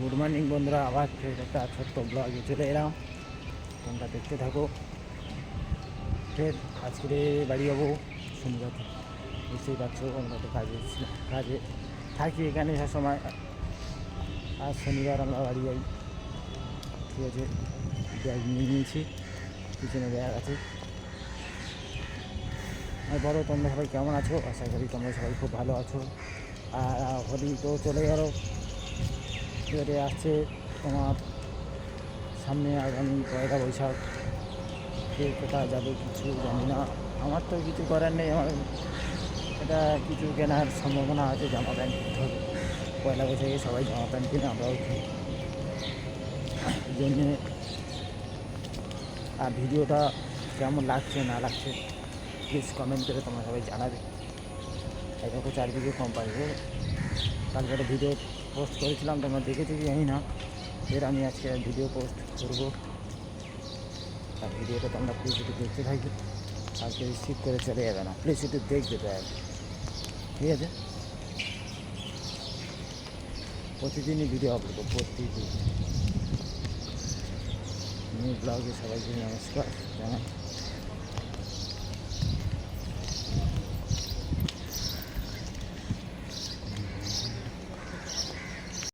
Good morning বন্ধুরা। আবার ফের একটা ছোট্ট ব্লগে চলে এলাম। তোমরা দেখতে থাকো। ফের আজকে বাড়ি যাব শনিবার বুঝতেই পারছ, আমরা তো কাজে কাজে থাকি এখানে সময়। আর শনিবার আমরা বাড়ি যাই। ঠিক আছে, ব্যাগ নিয়ে নিয়েছি। পিছনে ব্যাগ আছে। আর বলো, তোমরা সবাই কেমন আছো? আশা করি তোমরা সবাই খুব ভালো আছো। আর হোলি তো চলে গেল। এবারে আসছে, তোমার সামনে আগামী পয়লা বৈশাখ। কে কোথায় যাবে কিছু জানি না। আমার তো কিছু করার নেই, আমার এটা কিছু কেনার সম্ভাবনা আছে, জামা প্যান্ট কিনতে হবে পয়লা বৈশাখে সবাই জামা প্যান্ট কিনে আমরাও কিনি। জন্যে আর ভিডিওটা কেমন লাগছে, না লাগছে প্লিজ কমেন্ট করে তোমরা সবাই জানাবে। এই দেখো, চারদিকে কোম্পানি কালকে একটা ভিডিও পোস্ট করেছিলাম, তোমরা দেখেছ কি জানি না? এর আমি আজকে ভিডিও পোস্ট করব। আর ভিডিওটা তোমরা প্লিজ একটু দেখতে থাকি। আজকে রিসিভ করে চলে যাবে না। প্লিজ একটু দেখবে তো। ঠিক আছে? প্রতিদিনই ভিডিও আপলোড করব প্রতিদিন নিউ ব্লগে সবাইকে নমস্কার, জানাই।